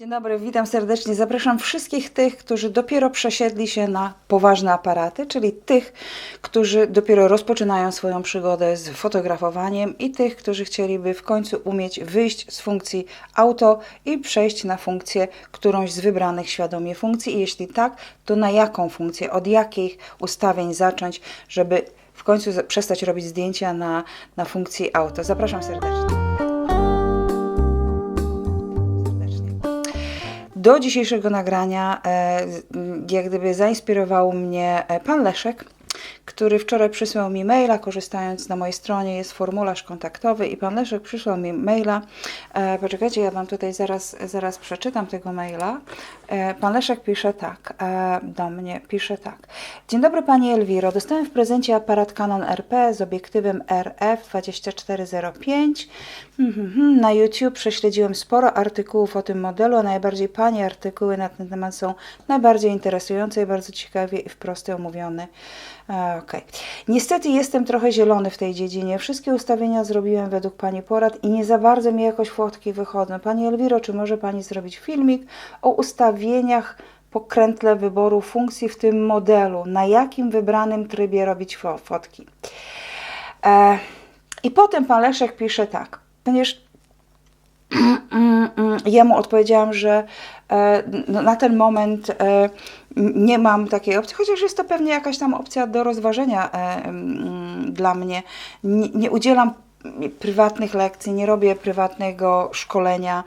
Dzień dobry, witam serdecznie. Zapraszam wszystkich tych, którzy dopiero przesiedli się na poważne aparaty, czyli tych, którzy dopiero rozpoczynają swoją przygodę z fotografowaniem i tych, którzy chcieliby w końcu umieć wyjść z funkcji auto i przejść na funkcję którąś z wybranych świadomie funkcji. I jeśli tak, to na jaką funkcję, od jakich ustawień zacząć, żeby w końcu przestać robić zdjęcia na, na funkcji auto. Zapraszam serdecznie. Do dzisiejszego nagrania e, jak gdyby zainspirował mnie e, pan Leszek, który wczoraj przysłał mi maila, korzystając na mojej stronie jest formularz kontaktowy i pan Leszek przysłał mi maila. E, poczekajcie, ja wam tutaj zaraz, zaraz przeczytam tego maila. E, pan Leszek pisze tak e, do mnie, pisze tak. Dzień dobry pani Elwiro, dostałem w prezencie aparat Canon RP z obiektywem RF 2405. Mhm, mhm. Na YouTube prześledziłem sporo artykułów o tym modelu, a najbardziej Pani artykuły na ten temat są najbardziej interesujące i bardzo ciekawie i wprost omówione. E, Okej. Niestety jestem trochę zielony w tej dziedzinie. Wszystkie ustawienia zrobiłem według Pani porad i nie za bardzo mi jakoś fotki wychodzą. Pani Elwiro, czy może Pani zrobić filmik o ustawieniach pokrętle wyboru funkcji w tym modelu? Na jakim wybranym trybie robić fo- fotki? E, I potem pan Leszek pisze tak, ponieważ ja mu odpowiedziałam, że e, na ten moment e, nie mam takiej opcji, chociaż jest to pewnie jakaś tam opcja do rozważenia e, dla mnie. Nie, udzielam prywatnych lekcji, nie robię prywatnego szkolenia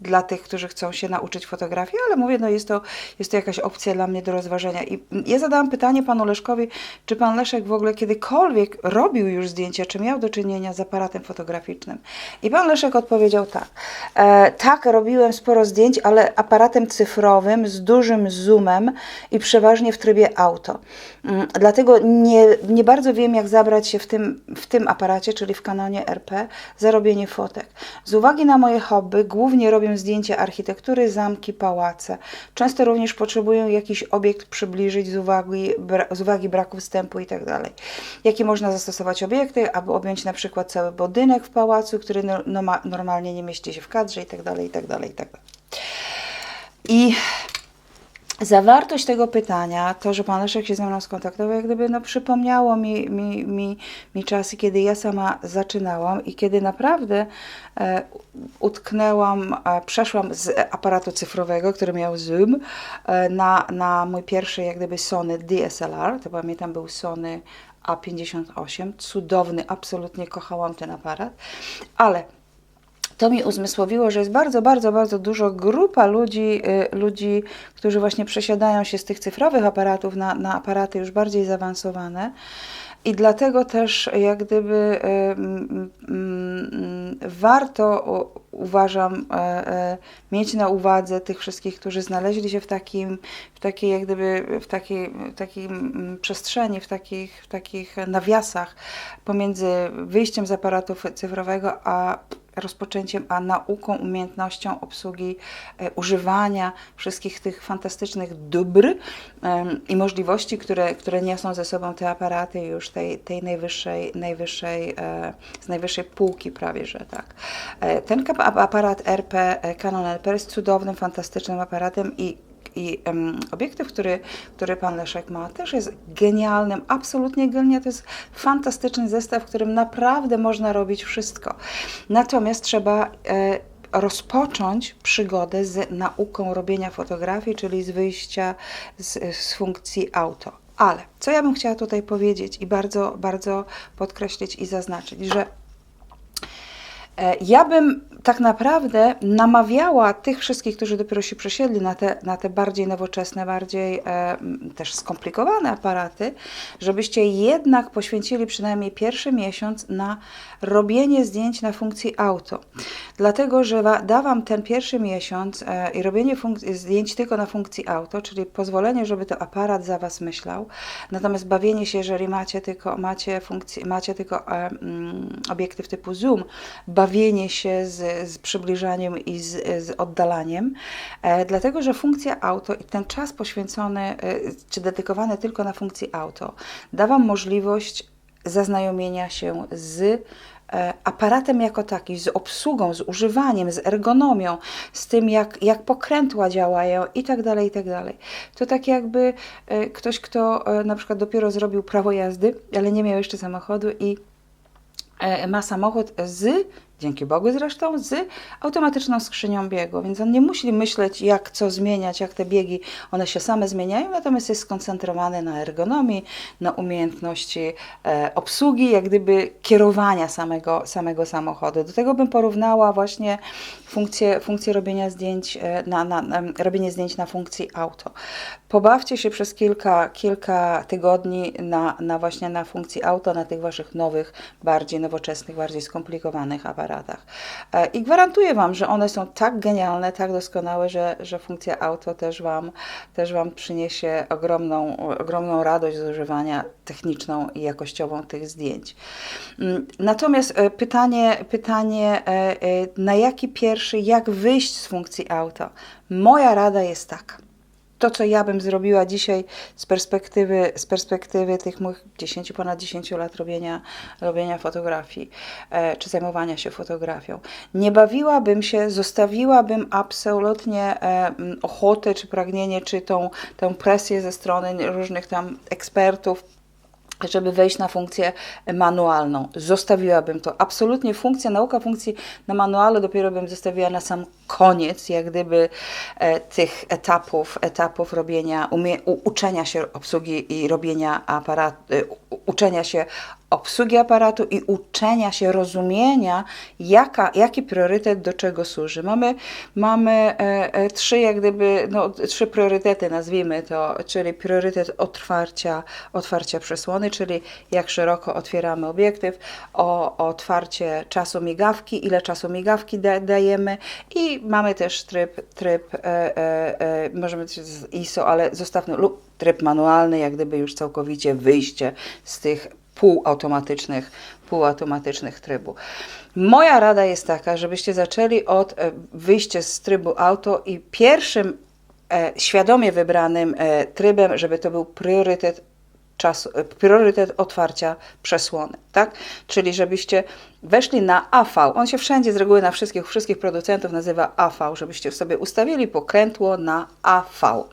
dla tych, którzy chcą się nauczyć fotografii, ale mówię, no jest to, jest to jakaś opcja dla mnie do rozważenia. I ja zadałam pytanie panu Leszkowi, czy pan Leszek w ogóle kiedykolwiek robił już zdjęcia, czy miał do czynienia z aparatem fotograficznym. I pan Leszek odpowiedział tak. E, tak, robiłem sporo zdjęć, ale aparatem cyfrowym z dużym zoomem i przeważnie w trybie auto. Mm, Dlatego nie, nie bardzo wiem, jak zabrać się w tym, w tym aparacie, czyli w kanonie RP, za robienie fotek. Z uwagi na moje hobby, głównie robię zdjęcia architektury, zamki, pałace. Często również potrzebuję jakiś obiekt przybliżyć z uwagi, bra, z uwagi braku wstępu itd. Jakie można zastosować obiekty, aby objąć na przykład cały budynek w pałacu, który no, no, ma- normalnie nie mieści się w kadrze itd. itd. itd. I Zawartość tego pytania, to, że Pan Leszek się ze mną skontaktował, jak gdyby no, przypomniało mi, mi, mi, mi czasy, kiedy ja sama zaczynałam i kiedy naprawdę e, utknęłam, e, przeszłam z aparatu cyfrowego, który miał zoom, e, na, na mój pierwszy jak gdyby Sony DSLR, to pamiętam był Sony A58, cudowny, absolutnie kochałam ten aparat, ale to mi uzmysłowiło, że jest bardzo, bardzo, bardzo dużo grupa ludzi, y, ludzi, którzy właśnie przesiadają się z tych cyfrowych aparatów na, na aparaty już bardziej zaawansowane. I dlatego też jak gdyby y, mm, mm, warto uważam e, mieć na uwadze tych wszystkich, którzy znaleźli się w takim, w takiej jak gdyby w takiej, w takiej mm, przestrzeni, w takich, w takich nawiasach pomiędzy wyjściem z aparatu cyfrowego a rozpoczęciem, a nauką, umiejętnością obsługi, e, używania wszystkich tych fantastycznych dóbr i możliwości, które, które niosą ze sobą te aparaty już tej, tej najwyższej, najwyższej, e, z najwyższej półki prawie, że tak. E, ten aparat RP, Canon RP jest cudownym, fantastycznym aparatem i i em, obiektyw, który, który pan Leszek ma, też jest genialnym, absolutnie genialny. To jest fantastyczny zestaw, w którym naprawdę można robić wszystko. Natomiast trzeba e, rozpocząć przygodę z nauką robienia fotografii, czyli z wyjścia z, z funkcji auto. Ale co ja bym chciała tutaj powiedzieć i bardzo, bardzo podkreślić i zaznaczyć, że Ja bym tak naprawdę namawiała tych wszystkich, którzy dopiero się przesiedli na te, na te bardziej nowoczesne, bardziej e, m, też skomplikowane aparaty, żebyście jednak poświęcili przynajmniej pierwszy miesiąc na robienie zdjęć na funkcji auto. Dlatego, że da Wam ten pierwszy miesiąc e, i robienie zdjęć tylko na funkcji auto, czyli pozwolenie, żeby to aparat za Was myślał, natomiast bawienie się, jeżeli macie tylko, macie funkcję, macie tylko e, mm, obiektyw typu zoom, się z, z przybliżaniem i z, z oddalaniem, e, dlatego że funkcja auto i ten czas poświęcony e, czy dedykowany tylko na funkcji auto da Wam możliwość zaznajomienia się z e, aparatem jako takim, z obsługą, z używaniem, z ergonomią, z tym jak, jak pokrętła działają i tak dalej, i tak dalej. To tak jakby e, ktoś, kto e, na przykład dopiero zrobił prawo jazdy, ale nie miał jeszcze samochodu i ma samochód z, dzięki Bogu zresztą, z automatyczną skrzynią biegu, więc on nie musi myśleć, jak co zmieniać, jak te biegi, one się same zmieniają, natomiast jest skoncentrowany na ergonomii, na umiejętności e, obsługi, jak gdyby kierowania samego, samego samochodu. Do tego bym porównała właśnie funkcję, funkcję robienia zdjęć e, na, na, na robienie zdjęć na funkcji auto. Pobawcie się przez kilka, kilka tygodni na, na właśnie na funkcji auto, na tych waszych nowych, bardziej nowoczesnych, bardziej skomplikowanych aparatach. E, I gwarantuję wam, że one są tak genialne, tak doskonałe, że, że funkcja auto też wam, też wam przyniesie ogromną, ogromną radość z używania techniczną i jakościową tych zdjęć. Mm, Natomiast e, pytanie, pytanie e, na jaki pierwszy, jak wyjść z funkcji auto? Moja rada jest taka to, co ja bym zrobiła dzisiaj z perspektywy, z perspektywy tych moich 10, ponad 10 lat robienia, robienia fotografii, e, czy zajmowania się fotografią. Nie bawiłabym się, zostawiłabym absolutnie e, ochotę, czy pragnienie, czy tą, tą presję ze strony różnych tam ekspertów, żeby wejść na funkcję manualną. Zostawiłabym to. Absolutnie funkcja, nauka funkcji na manualu dopiero bym zostawiła na sam koniec, jak gdyby e, tych etapów, etapów robienia, umie, u, uczenia się obsługi i robienia aparatu, e, uczenia się obsługi aparatu i uczenia się rozumienia, jaka, jaki priorytet do czego służy. Mamy, mamy e, e, trzy, jak gdyby, no, trzy priorytety, nazwijmy to, czyli priorytet otwarcia, otwarcia przesłony, czyli jak szeroko otwieramy obiektyw, o, otwarcie czasu migawki, ile czasu migawki da, dajemy i mamy też tryb, tryb e, e, e, możemy też z ISO, ale zostawmy, lub tryb manualny, jak gdyby już całkowicie wyjście z tych półautomatycznych, półautomatycznych trybu. Moja rada jest taka, żebyście zaczęli od e, wyjścia z trybu auto i pierwszym e, świadomie wybranym e, trybem, żeby to był priorytet czasu, e, priorytet otwarcia przesłony, tak? Czyli żebyście weszli na AV. On się wszędzie z reguły na wszystkich, wszystkich producentów nazywa AV, żebyście sobie ustawili pokrętło na AV.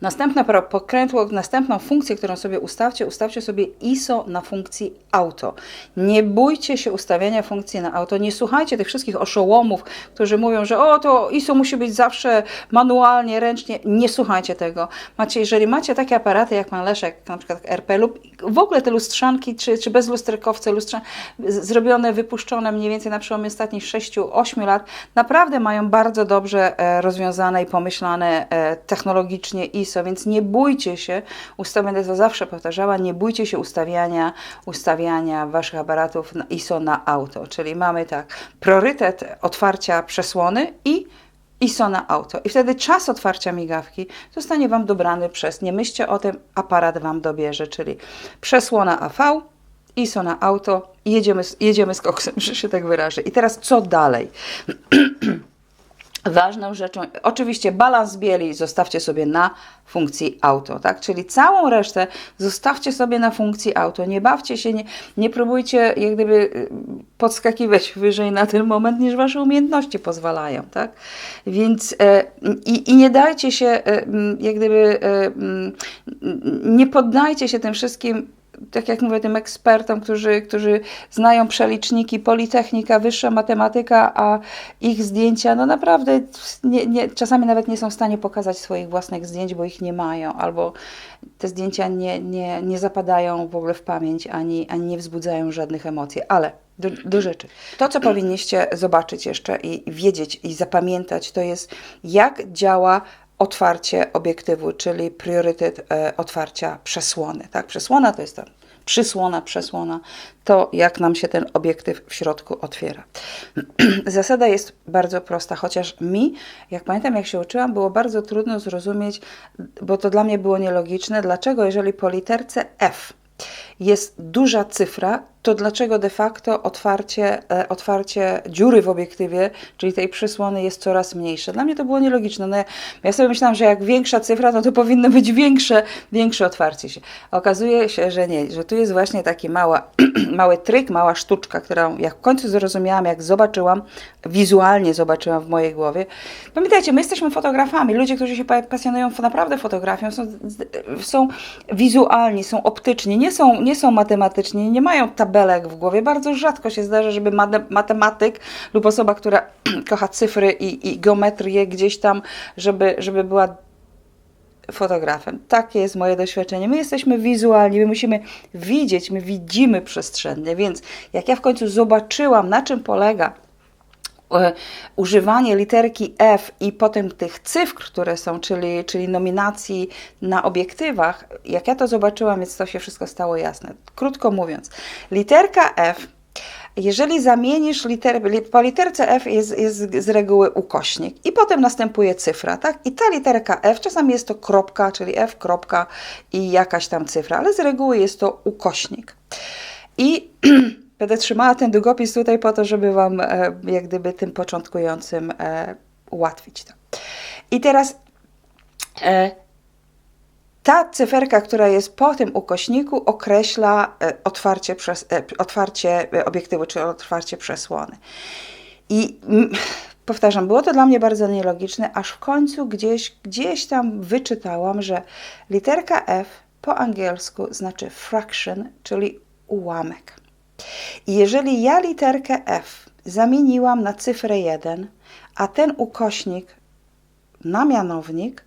Następne pokrętło, następną funkcję, którą sobie ustawcie, ustawcie sobie ISO na funkcji auto. Nie bójcie się ustawiania funkcji na auto. Nie słuchajcie tych wszystkich oszołomów, którzy mówią, że o, to ISO musi być zawsze manualnie, ręcznie. Nie słuchajcie tego. Macie, jeżeli macie takie aparaty jak pan Leszek, na przykład RP lub w ogóle te lustrzanki, czy, czy bezlusterkowce, lustrza, z- zrobione, wypuszczone mniej więcej na przełomie ostatnich 6-8 lat, naprawdę mają bardzo dobrze e, rozwiązane i pomyślane e, technologicznie ISO, więc nie bójcie się, ustaw, będę to zawsze powtarzała, nie bójcie się ustawiania, ustawiania waszych aparatów na ISO na auto, czyli mamy tak, priorytet otwarcia przesłony i ISO na auto. I wtedy czas otwarcia migawki zostanie Wam dobrany przez, nie myślcie o tym, aparat Wam dobierze, czyli przesłona AV, ISO na auto jedziemy, jedziemy z koksem, że się tak wyrażę. I teraz co dalej? Ważną rzeczą, oczywiście balans bieli zostawcie sobie na funkcji auto, tak? Czyli całą resztę zostawcie sobie na funkcji auto. Nie bawcie się, nie, nie próbujcie jak gdyby y, podskakiwać wyżej na ten moment, niż wasze umiejętności pozwalają, tak? Więc e, i, i nie dajcie się e, jak gdyby e, nie poddajcie się tym wszystkim tak jak mówię, tym ekspertom, którzy, którzy znają przeliczniki, politechnika, wyższa matematyka, a ich zdjęcia, no naprawdę nie, nie, czasami nawet nie są w stanie pokazać swoich własnych zdjęć, bo ich nie mają, albo te zdjęcia nie, nie, nie zapadają w ogóle w pamięć, ani, ani nie wzbudzają żadnych emocji. Ale do, do rzeczy. To, co powinniście zobaczyć jeszcze i wiedzieć i zapamiętać, to jest jak działa otwarcie obiektywu, czyli priorytet e, otwarcia przesłony. Tak? Przesłona to jest ta przysłona, przesłona, to jak nam się ten obiektyw w środku otwiera. Zasada jest bardzo prosta, chociaż mi, jak pamiętam, jak się uczyłam, było bardzo trudno zrozumieć, bo to dla mnie było nielogiczne, dlaczego jeżeli po literce F jest duża cyfra, to dlaczego de facto otwarcie, e, otwarcie dziury w obiektywie, czyli tej przysłony jest coraz mniejsze. Dla mnie to było nielogiczne. No ja, ja sobie myślałam, że jak większa cyfra, no to powinno być większe, większe otwarcie się. Okazuje się, że nie, że tu jest właśnie taki mała, mały tryk, mała sztuczka, którą jak w końcu zrozumiałam, jak zobaczyłam, wizualnie zobaczyłam w mojej głowie. Pamiętajcie, my jesteśmy fotografami. Ludzie, którzy się pa- pasjonują naprawdę fotografią, są, są wizualni, są optyczni, nie są, nie są matematyczni, nie mają tabelek w głowie. Bardzo rzadko się zdarza, żeby mate- matematyk lub osoba, która kocha cyfry i, i geometrię gdzieś tam, żeby, żeby była fotografem. Takie jest moje doświadczenie. My jesteśmy wizualni, my musimy widzieć, my widzimy przestrzennie, więc jak ja w końcu zobaczyłam, na czym polega używanie literki F i potem tych cyfr, które są, czyli, czyli nominacji na obiektywach, jak ja to zobaczyłam, więc to się wszystko stało jasne. Krótko mówiąc, literka F jeżeli zamienisz liter, li- po literce F jest, jest z reguły ukośnik i potem następuje cyfra, tak? I ta literka F, czasami jest to kropka, czyli F kropka i jakaś tam cyfra, ale z reguły jest to ukośnik. I będę trzymała ten długopis tutaj po to, żeby Wam e, jak gdyby tym początkującym e, ułatwić to. I teraz e, ta cyferka, która jest po tym ukośniku, określa e, otwarcie, e, otwarcie e, obiektywu, czy otwarcie przesłony. I mm, powtarzam, było to dla mnie bardzo nielogiczne, aż w końcu gdzieś, gdzieś tam wyczytałam, że literka F po angielsku znaczy fraction, czyli ułamek. I jeżeli ja literkę F zamieniłam na cyfrę 1, a ten ukośnik na mianownik,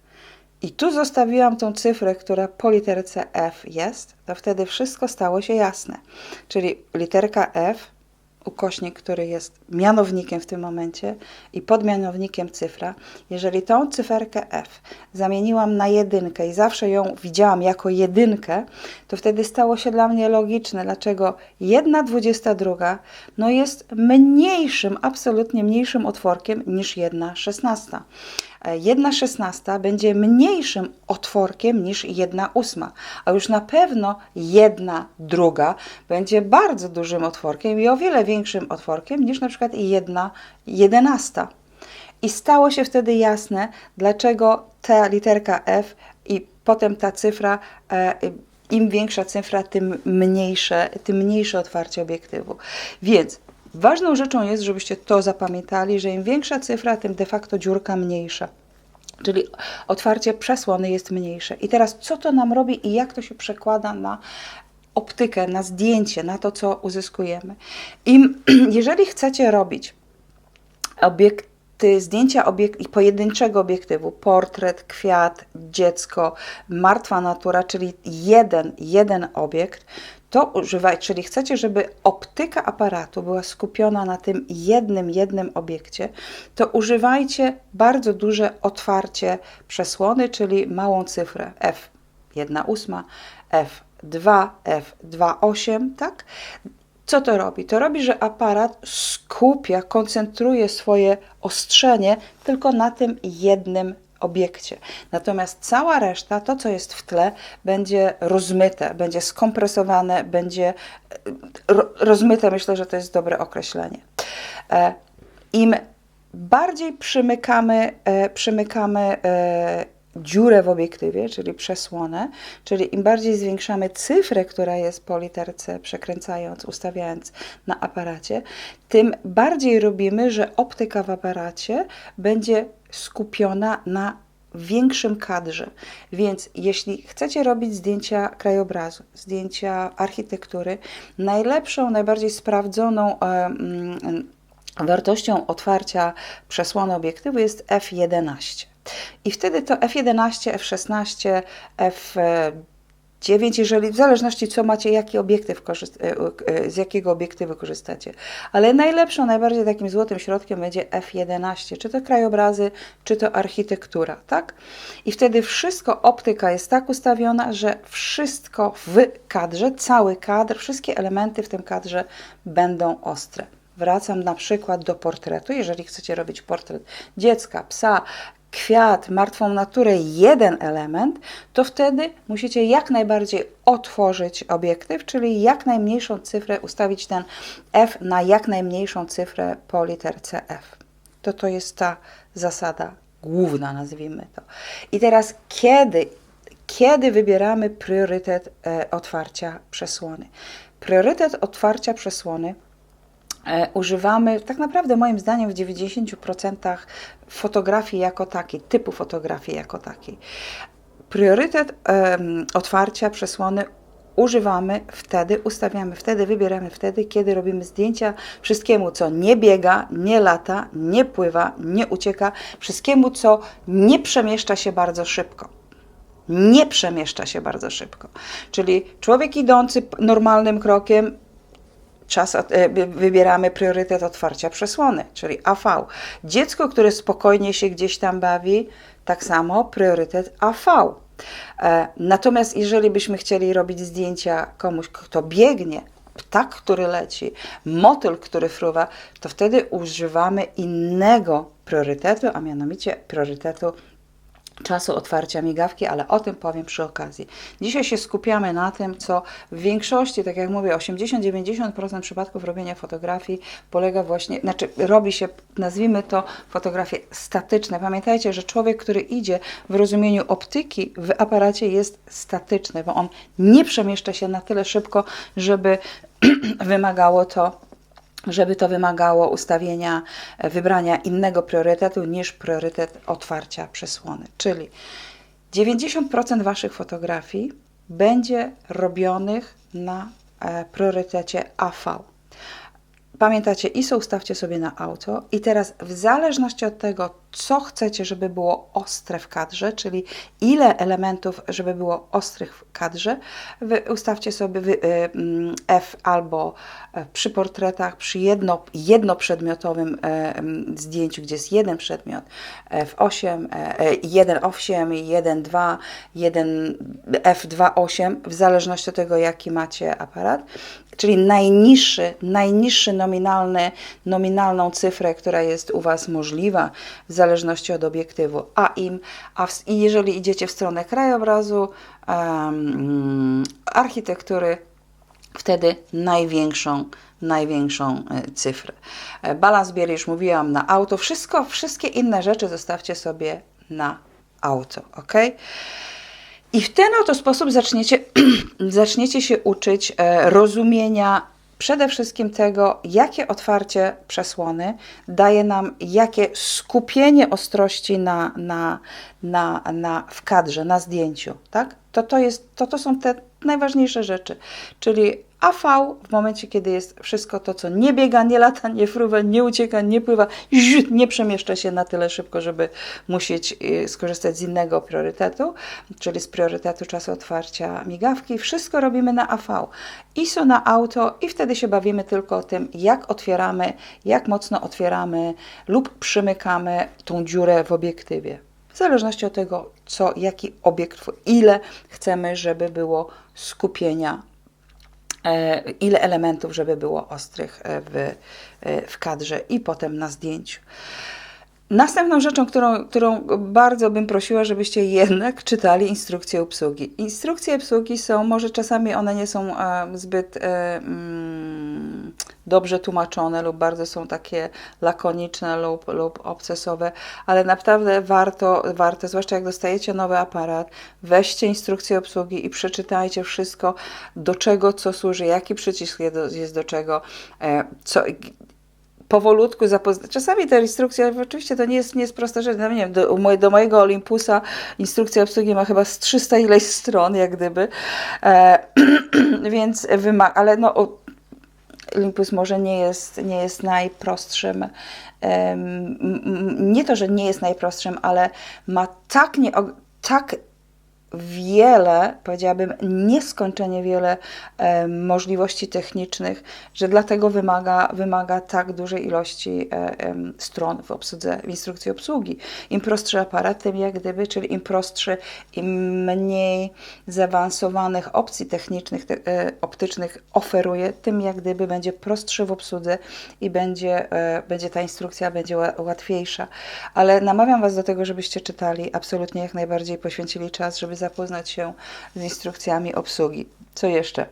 i tu zostawiłam tą cyfrę, która po literce F jest, to wtedy wszystko stało się jasne. Czyli literka F, ukośnik, który jest mianownikiem w tym momencie i pod mianownikiem cyfra. Jeżeli tą cyferkę F zamieniłam na jedynkę i zawsze ją widziałam jako jedynkę, to wtedy stało się dla mnie logiczne, dlaczego 1 22 no jest mniejszym, absolutnie mniejszym otworkiem niż 1 16. 1 szesnasta będzie mniejszym otworkiem niż 1 ósma, a już na pewno 1 druga będzie bardzo dużym otworkiem i o wiele większym otworkiem niż na przykład 1 jedenasta. I stało się wtedy jasne, dlaczego ta literka F i potem ta cyfra, e, im większa cyfra, tym mniejsze, tym mniejsze otwarcie obiektywu. Więc Ważną rzeczą jest, żebyście to zapamiętali, że im większa cyfra, tym de facto dziurka mniejsza. Czyli otwarcie przesłony jest mniejsze. I teraz co to nam robi i jak to się przekłada na optykę, na zdjęcie, na to, co uzyskujemy. Im, jeżeli chcecie robić obiekty, zdjęcia obiek pojedynczego obiektywu, portret, kwiat, dziecko, martwa natura, czyli jeden, jeden obiekt, to używaj, czyli chcecie, żeby optyka aparatu była skupiona na tym jednym, jednym obiekcie, to używajcie bardzo duże otwarcie przesłony, czyli małą cyfrę f 1,8, f2, f2,8, tak? Co to robi? To robi, że aparat skupia, koncentruje swoje ostrzenie tylko na tym jednym obiekcie. Natomiast cała reszta, to co jest w tle, będzie rozmyte, będzie skompresowane, będzie ro rozmyte. Myślę, że to jest dobre określenie. E, Im bardziej przymykamy, e, przymykamy e, dziurę w obiektywie, czyli przesłonę, czyli im bardziej zwiększamy cyfrę, która jest po literce, przekręcając, ustawiając na aparacie, tym bardziej robimy, że optyka w aparacie będzie skupiona na większym kadrze. Więc jeśli chcecie robić zdjęcia krajobrazu, zdjęcia architektury, najlepszą, najbardziej sprawdzoną wartością otwarcia przesłony obiektywu jest f11. I wtedy to f11, f16, f9, jeżeli w zależności co macie, obiektyw z jakiego obiektywu korzystacie. Ale najlepszą, najbardziej takim złotym środkiem będzie f11, czy to krajobrazy, czy to architektura, tak? I wtedy wszystko, optyka jest tak ustawiona, że wszystko w kadrze, cały kadr, wszystkie elementy w tym kadrze będą ostre. Wracam na przykład do portretu. Jeżeli chcecie robić portret dziecka, psa, kwiat, martwą naturę jeden element, to wtedy musicie jak najbardziej otworzyć obiektyw, czyli jak najmniejszą cyfrę, ustawić ten F na jak najmniejszą cyfrę po literce F. To to jest ta zasada główna, nazwijmy to. I teraz kiedy, kiedy wybieramy priorytet e, otwarcia przesłony? Priorytet otwarcia przesłony używamy tak naprawdę moim zdaniem w 90% fotografii jako takiej, typu fotografii jako takiej. Priorytet um, otwarcia przesłony używamy wtedy, ustawiamy wtedy, wybieramy wtedy, kiedy robimy zdjęcia wszystkiemu, co nie biega, nie lata, nie pływa, nie ucieka, wszystkiemu, co nie przemieszcza się bardzo szybko. Nie przemieszcza się bardzo szybko. Czyli człowiek idący normalnym krokiem czas, e, wybieramy priorytet otwarcia przesłony, czyli AV. Dziecko, które spokojnie się gdzieś tam bawi, tak samo priorytet AV. E, natomiast jeżeli byśmy chcieli robić zdjęcia komuś, kto biegnie, ptak, który leci, motyl, który fruwa, to wtedy używamy innego priorytetu, a mianowicie priorytetu czasu otwarcia migawki, ale o tym powiem przy okazji. Dzisiaj się skupiamy na tym, co w większości, tak jak mówię, 80-90% przypadków robienia fotografii polega właśnie, znaczy robi się, nazwijmy to, fotografie statyczne. Pamiętajcie, że człowiek, który idzie w rozumieniu optyki w aparacie jest statyczny, bo on nie przemieszcza się na tyle szybko, żeby wymagało to żeby to wymagało ustawienia, e, wybrania innego priorytetu niż priorytet otwarcia przesłony. Czyli 90% Waszych fotografii będzie robionych na e, priorytecie AV. Pamiętacie, ISO ustawcie sobie na auto. I teraz w zależności od tego, co chcecie, żeby było ostre w kadrze, czyli ile elementów, żeby było ostrych w kadrze, wy ustawcie sobie y, mm, F albo e, przy portretach, przy jedno, jednoprzedmiotowym e, mm, zdjęciu, gdzie jest jeden przedmiot, F8, e, 1.8, 1.2, 1 F2.8, w zależności od tego, jaki macie aparat, czyli najniższy, najniższy nominalny, nominalną cyfrę, która jest u Was możliwa, w zależności od obiektywu. A im, a w, jeżeli idziecie w stronę krajobrazu, um, architektury, wtedy największą największą e, cyfrę. E, balans bier już mówiłam na auto. Wszystko, wszystkie inne rzeczy zostawcie sobie na auto, ok? I w ten oto sposób zaczniecie, zaczniecie się uczyć e, rozumienia przede wszystkim tego, jakie otwarcie przesłony daje nam, jakie skupienie ostrości na, na, na, na, w kadrze, na zdjęciu. Tak? To, to, jest, to, to są te najważniejsze rzeczy. Czyli AV w momencie, kiedy jest wszystko to, co nie biega, nie lata, nie fruwa, nie ucieka, nie pływa, nie przemieszcza się na tyle szybko, żeby musieć y, skorzystać z innego priorytetu, czyli z priorytetu czasu otwarcia migawki. Wszystko robimy na AV. ISO na auto i wtedy się bawimy tylko o tym, jak otwieramy, jak mocno otwieramy lub przymykamy tą dziurę w obiektywie. W zależności od tego, co, jaki obiekt, ile chcemy, żeby było skupienia ile elementów, żeby było ostrych e, w, e, w kadrze i potem na zdjęciu. Następną rzeczą, którą, którą bardzo bym prosiła, żebyście jednak czytali instrukcje obsługi. Instrukcje obsługi są, może czasami one nie są e, zbyt e, mm, dobrze tłumaczone lub bardzo są takie lakoniczne lub, lub obcesowe, ale naprawdę warto, warto, zwłaszcza jak dostajecie nowy aparat, weźcie instrukcję obsługi i przeczytajcie wszystko, do czego co służy, jaki przycisk jest do czego, e, co powolutku zapoznać. Czasami ta instrukcja, oczywiście to nie jest, nie jest prosta rzecz, no nie wiem, do, do mojego Olympusa instrukcja obsługi ma chyba z 300 ileś stron, jak gdyby, e, więc wymaga, ale no Olympus może nie jest, nie jest najprostszym, nie to, że nie jest najprostszym, ale ma tak, nie, tak wiele, powiedziałabym nieskończenie wiele e, możliwości technicznych, że dlatego wymaga, wymaga tak dużej ilości e, stron w obsłudze, w instrukcji obsługi. Im prostszy aparat, tym jak gdyby, czyli im prostszy, im mniej zaawansowanych opcji technicznych, te, e, optycznych oferuje, tym jak gdyby będzie prostszy w obsłudze i będzie, będzie ta instrukcja będzie łatwiejsza. Ale namawiam Was do tego, żebyście czytali, absolutnie jak najbardziej poświęcili czas, żeby zapoznać się z instrukcjami obsługi. Co jeszcze?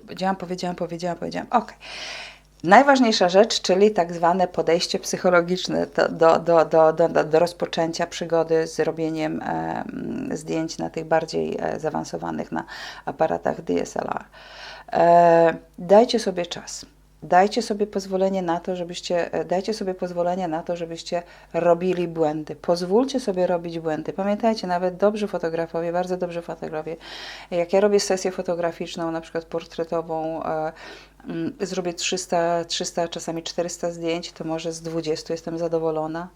Powiedziałam, powiedziałam, powiedziałam, powiedziałam. Ok. Najważniejsza rzecz, czyli tak zwane podejście psychologiczne do, do, do, do, do, rozpoczęcia przygody z robieniem e, zdjęć na tych bardziej e, zaawansowanych na aparatach DSLR. E, dajcie sobie czas dajcie sobie pozwolenie na to, żebyście, e, dajcie sobie pozwolenie na to, żebyście robili błędy. Pozwólcie sobie robić błędy. Pamiętajcie, nawet dobrzy fotografowie, bardzo dobrzy fotografowie, jak ja robię sesję fotograficzną, na przykład portretową, e, mm, zrobię 300, 300, czasami 400 zdjęć, to może z 20 jestem zadowolona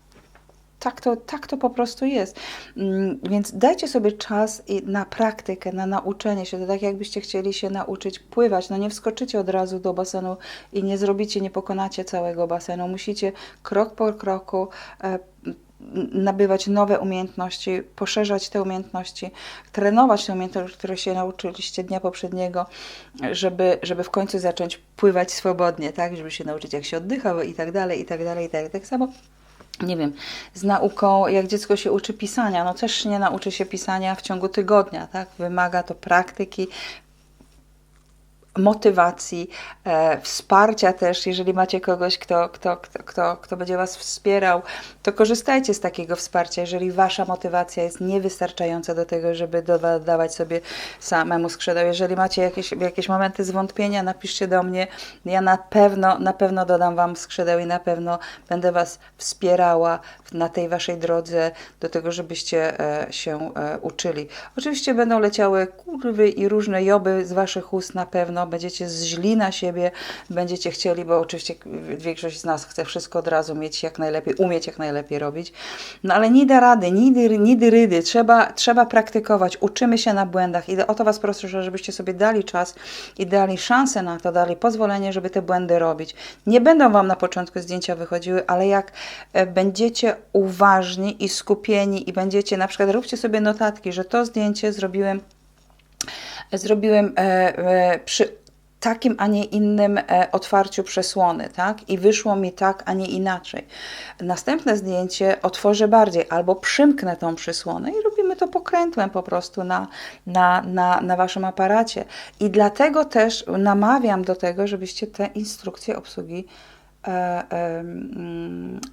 tak to, tak to po prostu jest. Mm, więc dajcie sobie czas na praktykę, na nauczenie się. To tak jakbyście chcieli się nauczyć pływać. No nie wskoczycie od razu do basenu i nie zrobicie, nie pokonacie całego basenu. Musicie krok po kroku e, nabywać nowe umiejętności, poszerzać te umiejętności, trenować te umiejętności, które się nauczyliście dnia poprzedniego, żeby, żeby w końcu zacząć pływać swobodnie, tak? Żeby się nauczyć, jak się oddycha i tak dalej, i tak dalej, i tak. Tak samo nie wiem, z nauką, jak dziecko się uczy pisania, no też nie nauczy się pisania w ciągu tygodnia, tak? Wymaga to praktyki, motywacji, e, wsparcia też, jeżeli macie kogoś, kto, kto, kto, kto, kto będzie Was wspierał, to korzystajcie z takiego wsparcia, jeżeli Wasza motywacja jest niewystarczająca do tego, żeby dawać sobie samemu skrzydeł. Jeżeli macie jakieś, jakieś momenty zwątpienia, napiszcie do mnie, ja na pewno, na pewno dodam Wam skrzydeł i na pewno będę Was wspierała na tej Waszej drodze do tego, żebyście e, się e, uczyli. Oczywiście będą leciały kurwy i różne joby z Waszych ust na pewno, będziecie źli na siebie, będziecie chcieli, bo oczywiście większość z nas chce wszystko od razu mieć jak najlepiej, umieć jak najlepiej robić, no ale nie da rady, nidy, nidy rydy, trzeba, trzeba praktykować, uczymy się na błędach. I o to Was proszę, żebyście sobie dali czas i dali szansę na to, dali pozwolenie, żeby te błędy robić. Nie będą Wam na początku zdjęcia wychodziły, ale jak e, będziecie uważni i skupieni i będziecie, na przykład róbcie sobie notatki, że to zdjęcie zrobiłem zrobiłem e, e, przy takim, a nie innym e, otwarciu przesłony, tak? I wyszło mi tak, a nie inaczej. Następne zdjęcie otworzę bardziej albo przymknę tą przysłonę i robimy to pokrętłem po prostu na, na, na, na Waszym aparacie. I dlatego też namawiam do tego, żebyście te instrukcje obsługi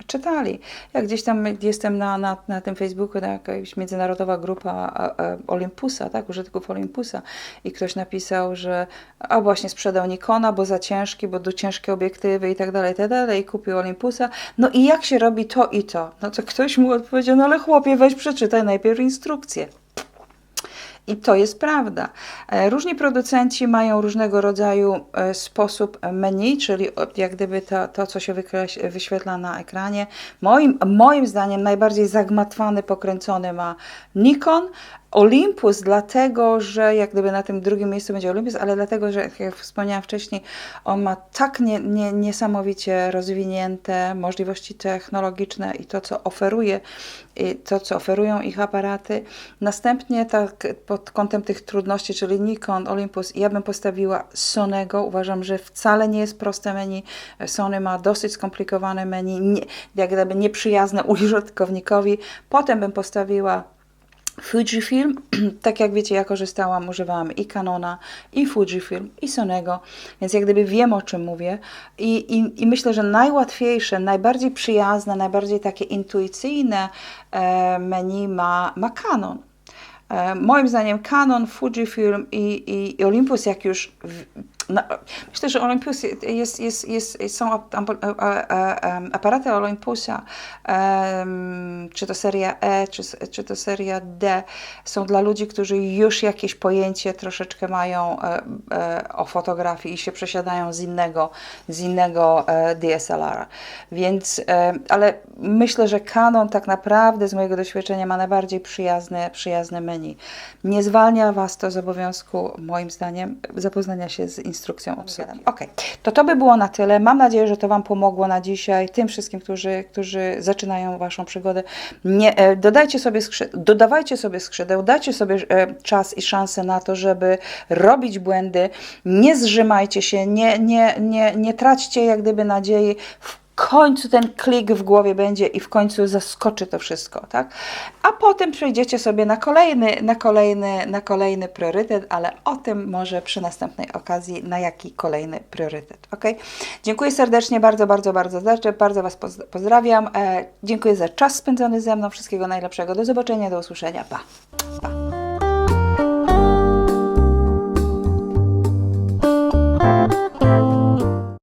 czytali. Jak gdzieś tam jestem na, na, na tym Facebooku, jakaś międzynarodowa grupa e, Olympusa, tak, użytków Olympusa i ktoś napisał, że a właśnie sprzedał Nikona, bo za ciężki, bo do ciężkie obiektywy i tak dalej, i tak dalej, i kupił Olympusa. No i jak się robi to i to? No to ktoś mu odpowiedział, no ale chłopie, weź przeczytaj najpierw instrukcję. I to jest prawda. E, różni producenci mają różnego rodzaju e, sposób menu, czyli jak gdyby to, to co się wyświetla na ekranie. Moim, moim zdaniem najbardziej zagmatwany, pokręcony ma Nikon, Olympus, dlatego że jak gdyby na tym drugim miejscu będzie Olympus, ale dlatego, że jak wspomniałam wcześniej, on ma tak nie, nie, niesamowicie rozwinięte możliwości technologiczne i to, co oferuje, to, co oferują ich aparaty. Następnie tak pod kątem tych trudności, czyli Nikon, Olympus, ja bym postawiła Sonego. Uważam, że wcale nie jest proste menu. Sony ma dosyć skomplikowane menu, nie, jak gdyby nieprzyjazne użytkownikowi. Potem bym postawiła Fujifilm, tak jak wiecie, ja korzystałam, używałam i Canona, i Fujifilm, i Sonego, więc jak gdyby wiem o czym mówię i, i, i myślę, że najłatwiejsze, najbardziej przyjazne, najbardziej takie intuicyjne e, menu ma, ma Canon. E, moim zdaniem Canon, Fujifilm i, i, i Olympus, jak już no, myślę, że Olympus jest, jest, jest, są aparaty Olympusa, czy to seria E, czy, czy to seria D, są dla ludzi, którzy już jakieś pojęcie troszeczkę mają e, e, o fotografii i się przesiadają z innego, z innego e, DSLR-a. Więc, ale myślę, że Canon tak naprawdę z mojego doświadczenia ma najbardziej przyjazne, przyjazne menu. Nie zwalnia Was to z obowiązku, moim zdaniem, zapoznania się z instrukcją obsługi. Ok, to to by było na tyle. Mam nadzieję, że to Wam pomogło na dzisiaj. Tym wszystkim, którzy, którzy zaczynają Waszą przygodę, nie, e, dodajcie sobie dodawajcie sobie skrzydeł, dajcie sobie e, czas i szansę na to, żeby robić błędy. Nie zrzymajcie się, nie, nie, nie, nie traćcie jak gdyby nadziei. W końcu ten klik w głowie będzie i w końcu zaskoczy to wszystko, tak? A potem przejdziecie sobie na kolejny, na kolejny, na kolejny priorytet, ale o tym może przy następnej okazji, na jaki kolejny priorytet, ok? Dziękuję serdecznie, bardzo, bardzo, bardzo, bardzo, bardzo Was poz- pozdrawiam. E, dziękuję za czas spędzony ze mną, wszystkiego najlepszego, do zobaczenia, do usłyszenia, pa! pa.